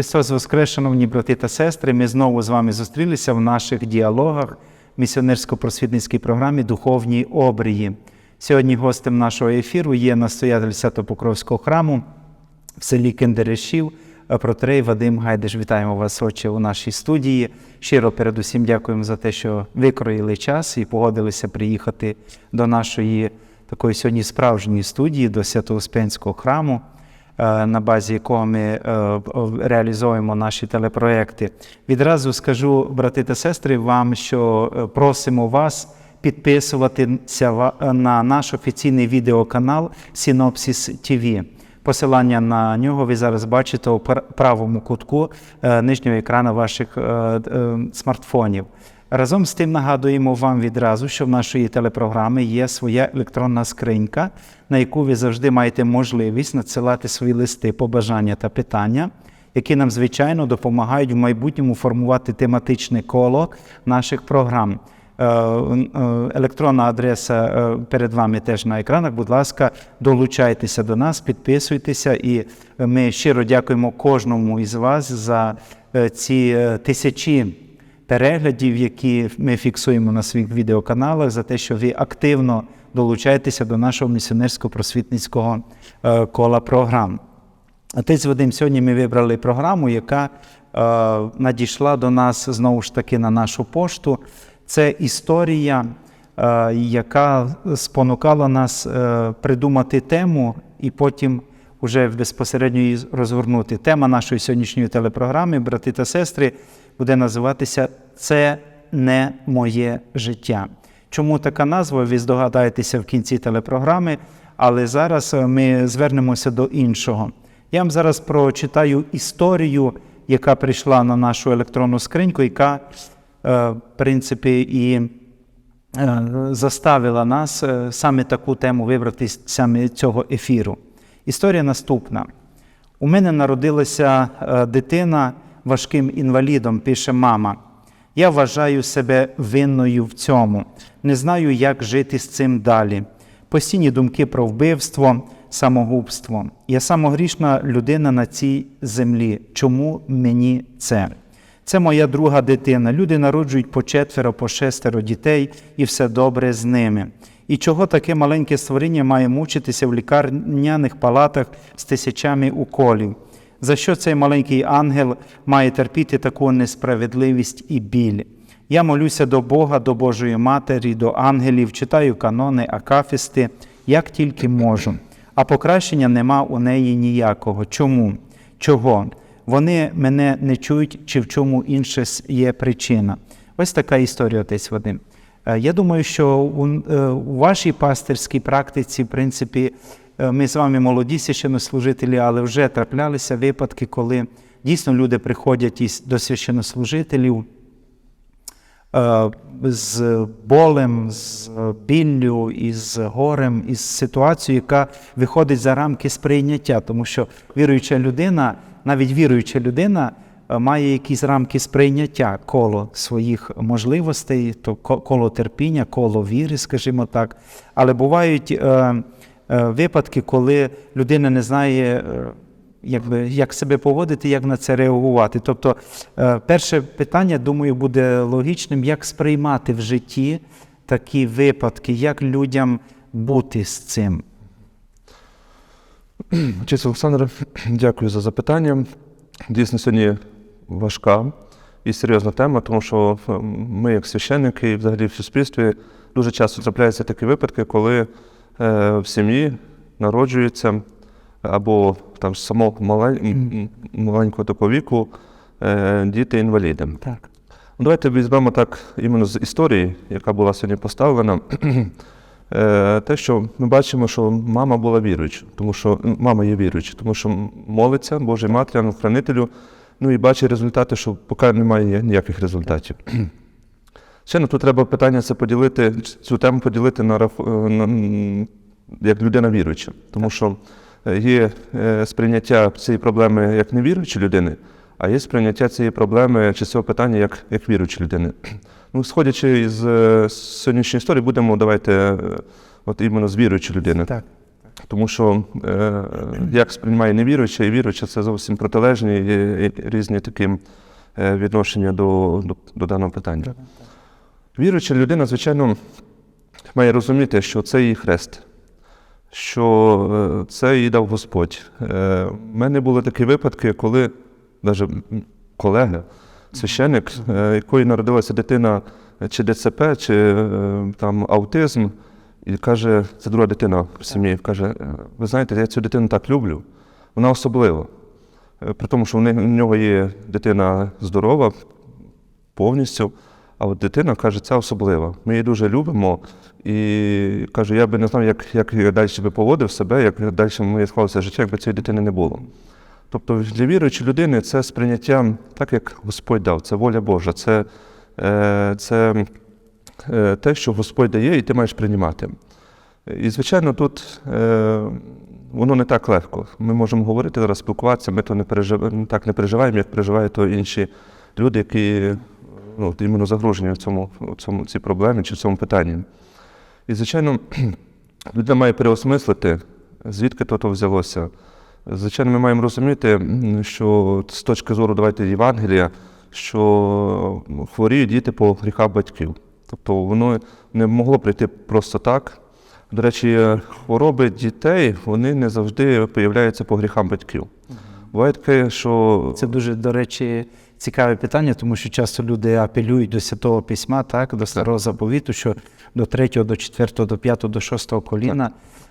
Христос Воскрес, шановні брати та сестри, ми знову з вами зустрілися в наших діалогах місіонерсько-просвітницькій програмі Духовні обрії. Сьогодні гостем нашого ефіру є настоятель Святопокровського храму в селі Кендерешів, протерей Вадим Гайдеш. Вітаємо вас, отче, у нашій студії. Щиро передусім дякуємо за те, що викроїли час і погодилися приїхати до нашої такої сьогодні справжньої студії, до Свято-Успенського храму, на базі якого ми е, реалізуємо наші телепроекти. Відразу скажу, брати та сестри, вам, що е, просимо вас підписуватися на наш офіційний відеоканал Synopsis TV. Посилання на нього ви зараз бачите у пр- правому кутку е, нижнього екрану ваших е, е, смартфонів. Разом з тим нагадуємо вам відразу, що в нашої телепрограми є своя електронна скринька, на яку ви завжди маєте можливість надсилати свої листи, побажання та питання, які нам, звичайно, допомагають в майбутньому формувати тематичне коло наших програм. Е, е, Електронна адреса е, перед вами теж на екранах. Будь ласка, долучайтеся до нас, підписуйтеся, і ми щиро дякуємо кожному із вас за ці тисячі переглядів, які ми фіксуємо на своїх відеоканалах, за те, що ви активно долучаєтеся до нашого місіонерсько-просвітницького е, кола програм. Отець Вадим, сьогодні ми вибрали програму, яка е, надійшла до нас знову ж таки на нашу пошту. Це історія, е, яка спонукала нас придумати тему і потім вже безпосередньо її розгорнути. Тема нашої сьогоднішньої телепрограми, брати та сестри, буде називатися Це не моє життя. Чому така назва? Ви здогадаєтеся в кінці телепрограми, але зараз е, ми звернемося до іншого. Я вам зараз прочитаю історію, яка прийшла на нашу електронну скриньку, яка, е, в принципі, і е, заставила нас саме таку тему вибрати саме цього ефіру. Історія наступна. У мене народилася е, дитина важким інвалідом, пише мама. Я вважаю себе винною в цьому. Не знаю, як жити з цим далі. Постійні думки про вбивство, самогубство. Я самогрішна людина на цій землі. Чому мені це? Це моя друга дитина. Люди народжують по четверо, по шестеро дітей, і все добре з ними. І чого таке маленьке створіння має мучитися в лікарняних палатах з тисячами уколів? За що цей маленький ангел має терпіти таку несправедливість і біль? Я молюся до Бога, до Божої Матері, до ангелів, читаю канони, акафісти, як тільки можу. А покращення нема у неї ніякого. Чому? Чого? Вони мене не чують, чи в чому інше є причина. Ось така історія, отець Вадим. Е, Я думаю, що у, е, у вашій пастирській практиці, в принципі, е, ми з вами молоді священнослужителі, але вже траплялися випадки, коли дійсно люди приходять із до священнослужителів з болем, з біллю, із горем, із ситуацією, яка виходить за рамки сприйняття, тому що віруюча людина, навіть віруюча людина, має якісь рамки сприйняття коло своїх можливостей, то коло терпіння, коло віри, скажімо так. Але бувають е, е, випадки, коли людина не знає. е, якби, як себе поводити, як на це реагувати. Тобто, е, перше питання, думаю, буде логічним, як сприймати в житті такі випадки, як людям бути з цим. Отець Олександр, дякую за запитання. Дійсно, сьогодні важка і серйозна тема, тому що ми, як священники, і взагалі в суспільстві, дуже часто трапляються такі випадки, коли е, в сім'ї народжується або там з самого маленького такого віку е, діти-інваліди. Так. Ну, Давайте візьмемо так іменно з історії, яка була сьогодні поставлена. Е, Те, що ми бачимо, що мама була віруюча, тому що мама є віруюча, тому що молиться Божій Матері, хранителю, ну і бачить результати, що поки немає ніяких результатів. Ще ну, тут треба питання це поділити, цю тему поділити на, е, на як людина віруюча, тому що е, є е, сприйняття цієї проблеми як невіруючої людини, а є сприйняття цієї проблеми чи цього питання як, як віруючої людини. Ну, сходячи е, сьогоднішньої історії, будемо давайте от іменно з віруючої людини. Так. Тому що е, як сприймає невіруюча і віруюча, це зовсім протилежні і, і різні такі е, відношення до, до, до даного питання. Віруюча людина, звичайно, має розуміти, що це її хрест, що е, це їй дав Господь. Е, У мене були такі випадки, коли навіть колега, священник, е, якої народилася дитина е, чи ДЦП, чи е, там аутизм, і каже, це друга дитина в сім'ї, каже: «Е, ви знаєте, я цю дитину так люблю, вона особлива. Е, При тому, що в нього є дитина здорова повністю. А от дитина каже, це особлива. Ми її дуже любимо. І каже, я би не знав, як, як далі би поводив себе, як далі моє склалося життя, якби цієї дитини не було. Тобто для віруючої людини це сприйняття так, як Господь дав, це воля Божа, це, е, це те, що Господь дає, і ти маєш приймати. І, звичайно, тут е, воно не так легко. Ми можемо говорити зараз, спілкуватися, ми то не пережив... так не переживаємо, як переживають то інші люди, які ну, іменно загружені в цьому, в цьому цій проблемі чи в цьому питанні. І, звичайно, людина має переосмислити, звідки то, то взялося. Звичайно, ми маємо розуміти, що з точки зору давайте Євангелія, що хворіють діти по гріхах батьків. Тобто воно не могло прийти просто так. До речі, хвороби дітей вони не завжди появляються по гріхам батьків. Буває таке, що Це дуже, до речі, цікаве питання, тому що часто люди апелюють до Святого Письма, так, до Старого Заповіту, що до 3, до 4, до 5, до 6 коліна.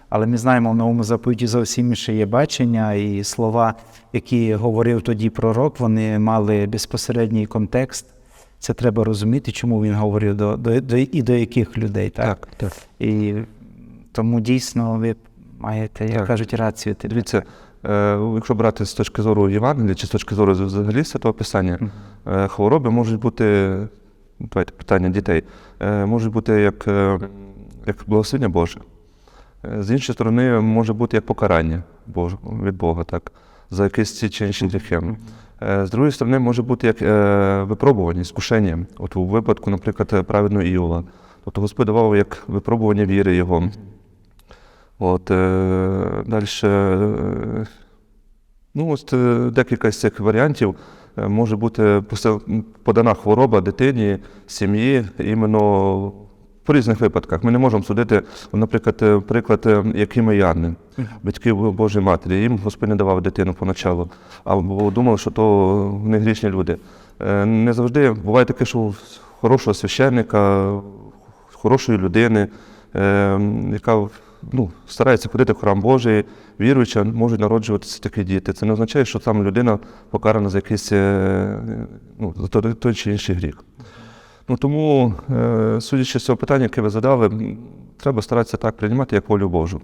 Але ми знаємо, в новому заповіті зовсім інше є бачення, і слова, які говорив тоді пророк, вони мали безпосередній контекст. Це треба розуміти, чому він говорив до, до, до і до яких людей. Так? так, так. І тому дійсно ви маєте, як Так. кажуть, рацію. Дивіться, е, якщо брати з точки зору Євангелія чи з точки зору взагалі святого Писання, е, хвороби можуть бути, давайте питання дітей, е, можуть бути як, е, як благословення Боже. Е, З іншої сторони, може бути як покарання Боже, від Бога, так, за якісь ці чи інші гріхи. Е, З другої сторони, може бути як е, випробування, скушення. От у випадку, наприклад, праведного Іова. Тобто Господь давав як випробування віри його. От, е, далі, е, ну, е, декілька з цих варіантів е, може бути подана хвороба дитині, сім'ї, іменно по різних випадках. Ми не можемо судити, наприклад, е, приклад, е, якими Янни, батьків Божої Матері. Їм Господь не давав дитину поначалу, або думали, що то вони грішні люди. Е, Не завжди буває таке, що хорошого священника, хорошої людини, яка ну, старається ходити в храм Божий, віруюча, можуть народжуватися такі діти. Це не означає, що там людина покарана за якийсь ну, за той чи інший гріх. Ну, тому, е, судячи з цього питання, яке ви задали, треба старатися так приймати, як волю Божу.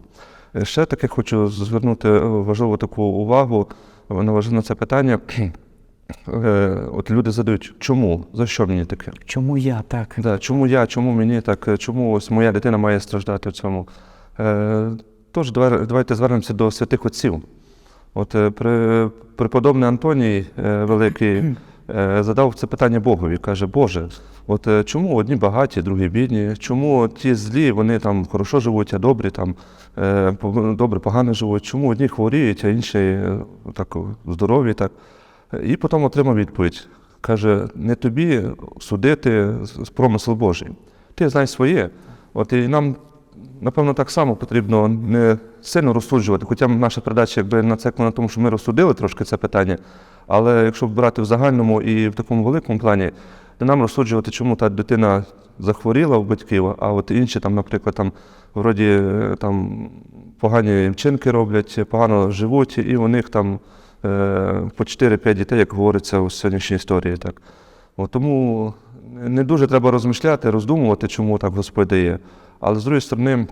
Е, Ще таке хочу звернути важливу таку увагу на важливе це питання. Е, От люди задають, чому? За що мені таке? Чому я так? Да, чому я, чому мені так, чому ось моя дитина має страждати в цьому? Тож давайте звернемося до святих отців. От при, преподобний Антоній Великий задав це питання Богові. Каже, Боже, от е, чому одні багаті, другі бідні? Чому ті злі, вони там хорошо живуть, а добрі там е, добре, погано живуть? Чому одні хворіють, а інші е, так здорові? Так? І потім отримав відповідь. Каже, не тобі судити з промисел Божий. Ти знай своє. От і нам, напевно, так само потрібно не сильно розсуджувати. Хоча наша передача якби нацеклена на тому, що ми розсудили трошки це питання. Але якщо брати в загальному і в такому великому плані, не нам розсуджувати, чому та дитина захворіла у батьків, а от інші там, наприклад, там вроді е, там погані вчинки роблять, погано живуть, і у них там е, по 4-5 дітей, як говориться у сьогоднішній історії. Так. От, тому не дуже треба розмишляти, роздумувати, чому так Господь дає. Але з другої сторони,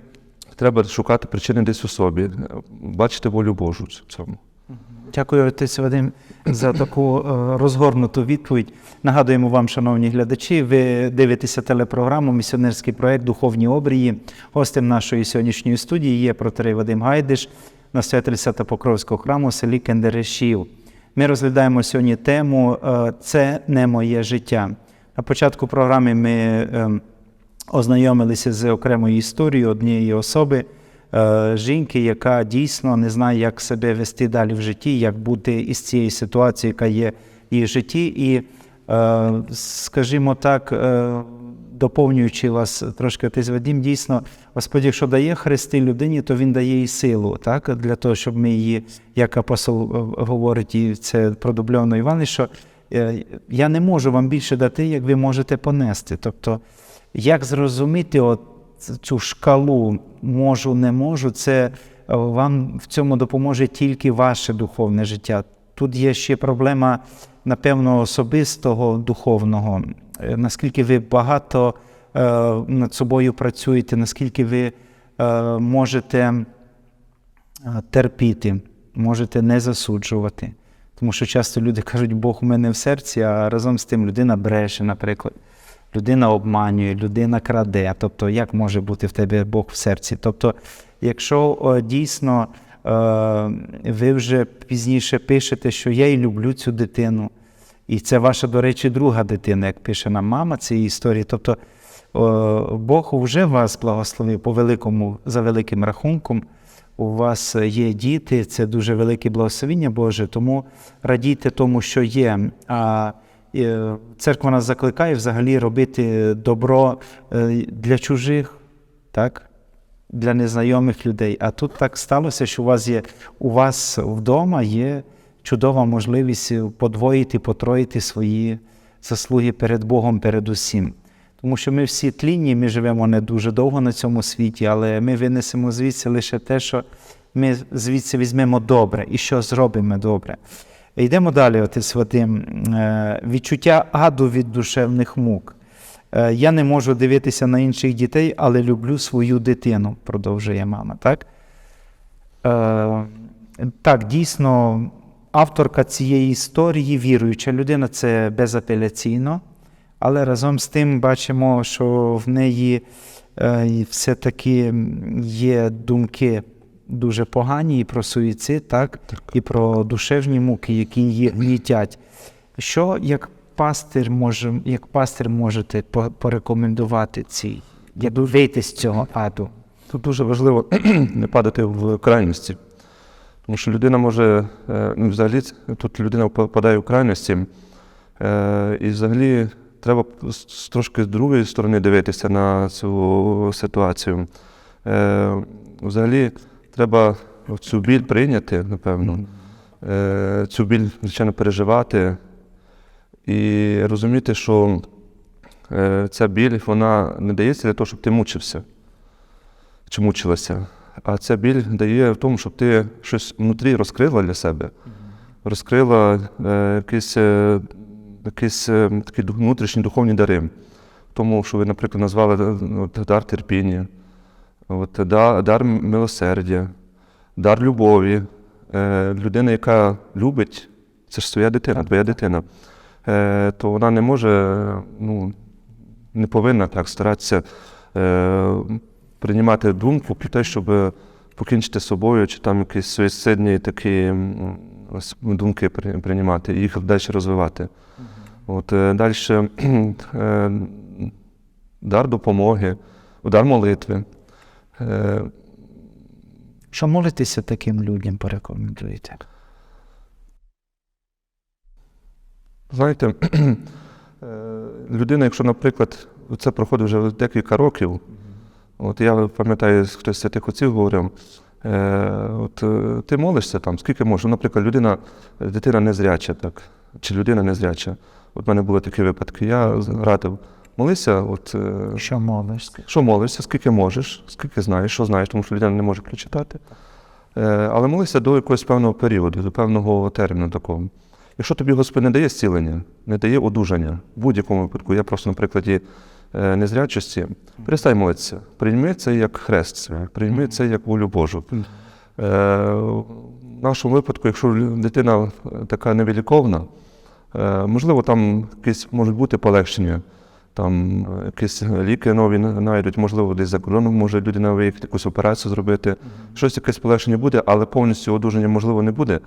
треба шукати причини десь у собі, бачити волю Божу в цьому. Дякую, отець Вадим, за таку е, розгорнуту відповідь. Нагадуємо вам, шановні глядачі, ви дивитеся телепрограму Місіонерський проект Духовні обрії. Гостем нашої сьогоднішньої студії є протерей Вадим Гайдиш, настоятель Свято-Покровського храму у селі Кендерешів. Ми розглядаємо сьогодні тему е, Це не моє життя. На початку програми ми е, ознайомилися з окремою історією однієї особи, жінки, яка дійсно не знає, як себе вести далі в житті, як бути із цієї ситуації, яка є в її житті. І, е, скажімо так, е, доповнюючи вас трошки отець Вадим, дійсно, Господь, якщо дає хрести людині, то він дає і силу, так? для того, щоб ми її, як апостол е, говорить, і це продубльовано Іван, що е, я не можу вам більше дати, як ви можете понести. Тобто, як зрозуміти от цю шкалу можу, не можу, це е, вам в цьому допоможе тільки ваше духовне життя. Тут є ще проблема, напевно, особистого духовного. Е, Наскільки ви багато е, над собою працюєте, наскільки ви можете терпіти, можете не засуджувати. Тому що часто люди кажуть, Бог у мене в серці, а разом з тим людина бреше, наприклад. Людина обманює, людина краде. Тобто, як може бути в тебе Бог в серці? Тобто, якщо дійсно е, ви вже пізніше пишете, що я і люблю цю дитину, і це ваша, до речі, друга дитина, як пише нам мама цієї історії. Тобто Бог вже вас благословив по великому, за великим рахунком. У вас є діти, це дуже велике благословіння Боже, тому радійте тому, що є. А церква нас закликає взагалі робити добро е, для чужих, так? для незнайомих людей. А тут так сталося, що у вас є у вас вдома є чудова можливість подвоїти, потроїти свої заслуги перед Богом, перед усім. Тому що ми всі тлінні, ми живемо не дуже довго на цьому світі, але ми винесемо звідси лише те, що ми звідси візьмемо добре і що зробимо добре. Йдемо далі, отець Вадим. Е, Відчуття аду від душевних мук. Е, Я не можу дивитися на інших дітей, але люблю свою дитину, продовжує мама. Так, Е, так дійсно, авторка цієї історії, віруюча людина, це безапеляційно. Але разом з тим бачимо, що в неї все-таки є думки дуже погані і про суїцид, так? і про душевні муки, які її гнітять. Що як пастир може, як пастир можете порекомендувати цій, як вийти з цього аду? Тут дуже важливо не падати в крайності. Тому що людина може, е, ну, взагалі, тут людина впадає в крайності, е, і взагалі треба з- з трошки з другої сторони дивитися на цю ситуацію. Е, Взагалі, треба цю біль прийняти, напевно, Е, цю біль, звичайно, переживати і розуміти, що е, ця біль вона не дається для того, щоб ти мучився чи мучилася. А ця біль дає в тому, щоб ти щось внутрі розкрила для себе, розкрила е, якісь, якісь такі внутрішні духовні дари. Тому, що ви, наприклад, назвали дар терпіння, от, дар милосердя, дар любові. Е, людина, яка любить, це ж своя дитина, твоя дитина, е, то вона не може, ну, не повинна так старатися. Е, приймати думку про те, щоб покінчити з собою, чи там якісь суїцидні такі думки приймати і їх далі розвивати. От, е, далі е, дар допомоги, дар молитви. Е, Що молитися таким людям порекомендуєте? Знаєте, е, людина, якщо, наприклад, це проходить вже декілька років, от я пам'ятаю, хтось з святих отців говорив, е, от ти молишся там, скільки можеш. Наприклад, людина, дитина незряча, так, чи людина незряча. От в мене були такі випадки. Я радив, молися, от, е, Що молишся? що молишся, скільки можеш, скільки знаєш, що знаєш, тому що людина не може прочитати. Е, Але молися до якогось певного періоду, до певного терміну такого. Якщо тобі Господь не дає зцілення, не дає одужання, в будь-якому випадку, я просто на прикладі е, незрячості, перестань молитися. Прийми це як хрест, прийми це як волю Божу. В нашому випадку, якщо дитина така невіліковна, можливо, там якісь можуть бути полегшення. Там е, якісь ліки нові знайдуть, можливо, десь за кордоном може людина виїхати, якусь операцію зробити. Щось якесь полегшення буде, але повністю одужання можливо не буде.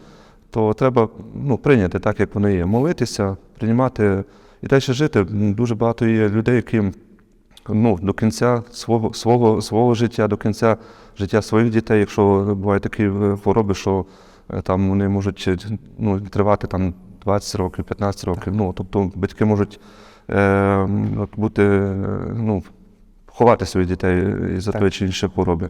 То треба ну, прийняти так, як воно є. Молитися, приймати і далі жити. Дуже багато є людей, які ну, до кінця свого, свого, свого життя, до кінця життя своїх дітей, якщо бувають такі е, хвороби, що е, там вони можуть е, ну, тривати там 20 років, 15 років. Ну, тобто батьки можуть е, от бути, ну, ховати своїх дітей Так. тої чи іншої хвороби.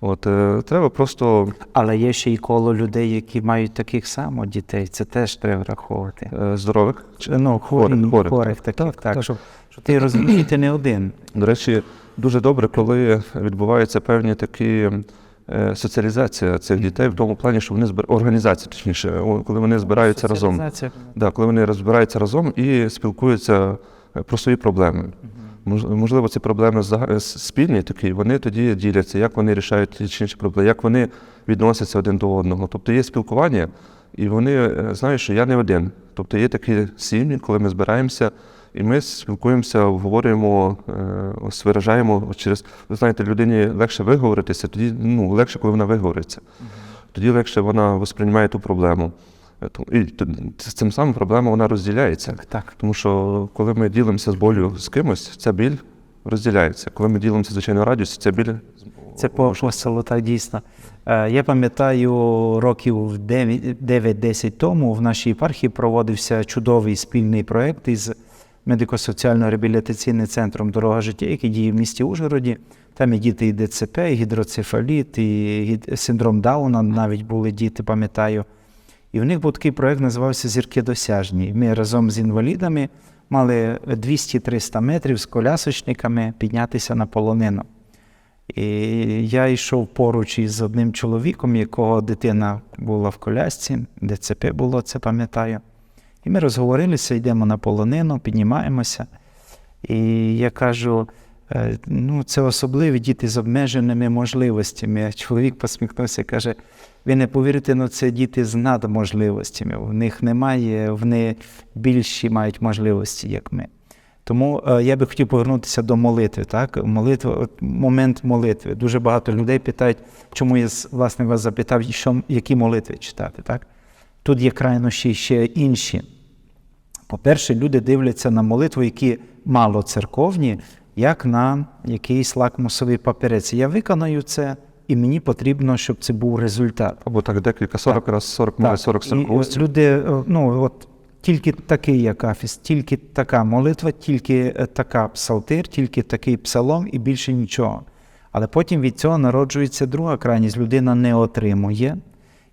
От, е, треба просто Але є ще й коло людей, які мають таких само дітей. Це теж треба враховувати. е, здорових. чи- Ну, хворих, Хворих, хворих, хворих. таких, Так, так, так. Щоб, щоб ти розумієш, ти не один. До речі, дуже добре, коли відбуваються певні такі соціалізація цих дітей в тому плані, що вони збир... організація, точніше, коли вони збираються разом. Да, коли вони розбираються разом і спілкуються е, про свої проблеми. Мож- Можливо, ці проблеми зага- спільні такі, вони тоді діляться, як вони рішають ті чи інші проблеми, як вони відносяться один до одного. Тобто є спілкування, і вони е, знають, що я не один. Тобто є такі сім'ї, коли ми збираємося, і ми спілкуємося, обговорюємо, е, ось виражаємо через. Ви знаєте, людині легше виговоритися, тоді ну, легше, коли вона виговориться. Тоді легше вона восприймає ту проблему. Е, І з цим самим проблема вона розділяється. Так. Тому що коли ми ділимося з болю з кимось, ця біль розділяється. Коли ми ділимося звичайно радістю, ця біль Це по апостолу, так дійсно. Е, Я пам'ятаю, років 9 9-10 тому в нашій єпархії проводився чудовий спільний проєкт із медико-соціально-реабілітаційним центром Дорога життя, який діє в місті Ужгороді. Там і діти і ДЦП, і гідроцефаліт, і синдром Дауна навіть були діти, пам'ятаю. І в них був такий проєкт, називався Зірки досяжні. Ми разом з інвалідами мали 200-300 метрів з колясочниками піднятися на полонину. І я йшов поруч із одним чоловіком, якого дитина була в колясці, ДЦП було, це пам'ятаю. І ми розговорилися, йдемо на полонину, піднімаємося. І я кажу: е, ну, це особливі діти з обмеженими можливостями. Чоловік посміхнувся і каже: ви не повірите, ну це діти з надможливостями. В них немає, вони більші мають можливості, як ми. Тому е, я би хотів повернутися до молитви. Так? Молитва, от, момент молитви. Дуже багато людей питають, чому я власне вас запитав, що, які молитви читати. Так? Тут є крайнощі ще інші. По-перше, люди дивляться на молитву, які мало церковні, як на якийсь лакмусовий папірець. Я виконаю це, і мені потрібно, щоб це був результат. або так декілька 40 раз 40, може 40 І 40 ось люди, е, ну от тільки такий акафіст, тільки така молитва, тільки е, така псалтир, тільки такий псалом і більше нічого. Але потім від цього народжується друга крайність. Людина не отримує,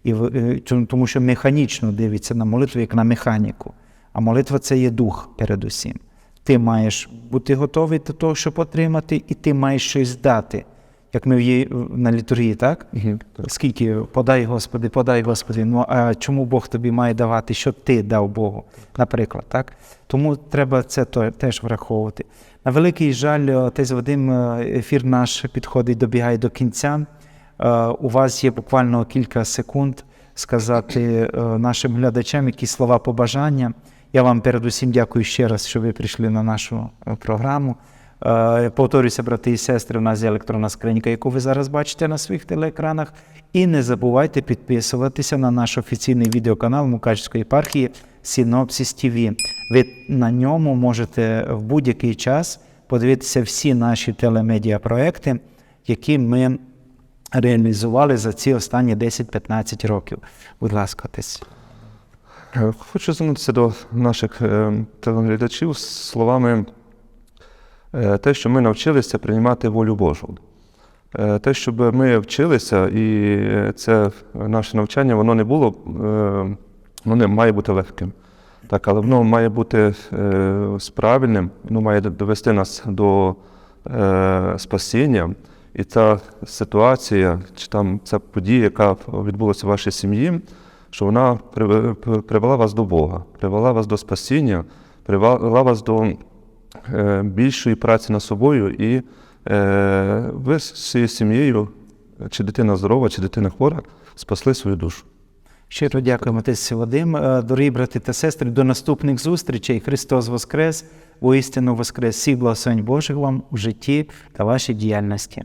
і е, тому що механічно дивиться на молитву як на механіку. А молитва це є дух передусім. Ти маєш бути готовий до того, щоб отримати, і ти маєш щось дати. Як ми в є на літургії, так? Мгм, так. Скільки подай, Господи, подай, Господи. Ну а чому Бог тобі має давати, що ти дав Богу, наприклад, так? Тому треба це теж враховувати. На великий жаль, отець Вадим, е, ефір наш підходить, добігає до кінця. Е, У вас є буквально кілька секунд сказати е, нашим глядачам якісь слова побажання. Я вам передусім дякую ще раз, що ви прийшли на нашу е, програму. Е, Повторюся, брати і сестри, у нас є електронна скринька, яку ви зараз бачите на своїх телеекранах. І не забувайте підписуватися на наш офіційний відеоканал Мукачської єпархії Синопсис ТВ. Ви на ньому можете в будь-який час подивитися всі наші телемедіапроекти, які ми реалізували за ці останні 10-15 років. Будь ласка, отець. Е, Хочу звернутися до наших е, телеглядачів словами е, те, що ми навчилися приймати волю Божу. Те, щоб ми вчилися, і це наше навчання, воно не було, воно не має бути легким. Так, але воно має бути правильним, воно має довести нас до спасіння. І та ситуація, чи там ця подія, яка відбулася в вашій сім'ї, що вона приве- привела вас до Бога, привела вас до спасіння, привела вас до е, більшої праці над собою, і е, ви з цією сім'єю, чи дитина здорова, чи дитина хвора, спасли свою душу. Щиро дякуємо, отець Вадим. Е, Дорогі брати та сестри, до наступних зустрічей. Христос Воскрес, воістину Воскрес. Всіх благословень Божих вам у житті та вашій діяльності.